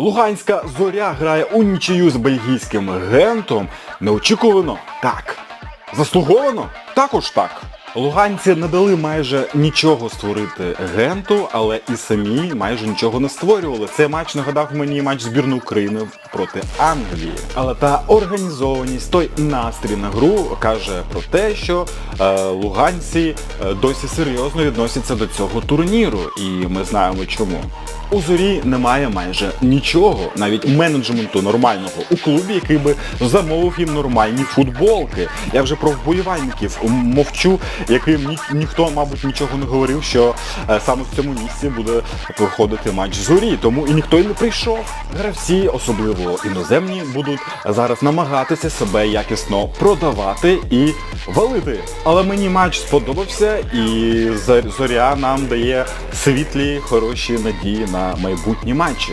Луганська зоря грає у нічию з бельгійським гентом. Неочікувано так. Заслуговано? Також так. Луганці не дали майже нічого створити генту, але і самі майже нічого не створювали. Цей матч нагадав мені матч збірної України проти Англії. Але та організованість, той настрій на гру каже про те, що е, луганці е, досі серйозно відносяться до цього турніру, і ми знаємо чому. У зорі немає майже нічого, навіть менеджменту нормального у клубі, який би замовив їм нормальні футболки. Я вже про вболівальників мовчу, яким ні, ніхто, мабуть, нічого не говорив, що е, саме в цьому місці буде проходити матч зорі. Тому і ніхто й не прийшов. Гравці, особливо іноземні, будуть зараз намагатися себе якісно продавати і валити. Але мені матч сподобався, і Зор- зоря нам дає світлі, хороші надії на майбутні матчі.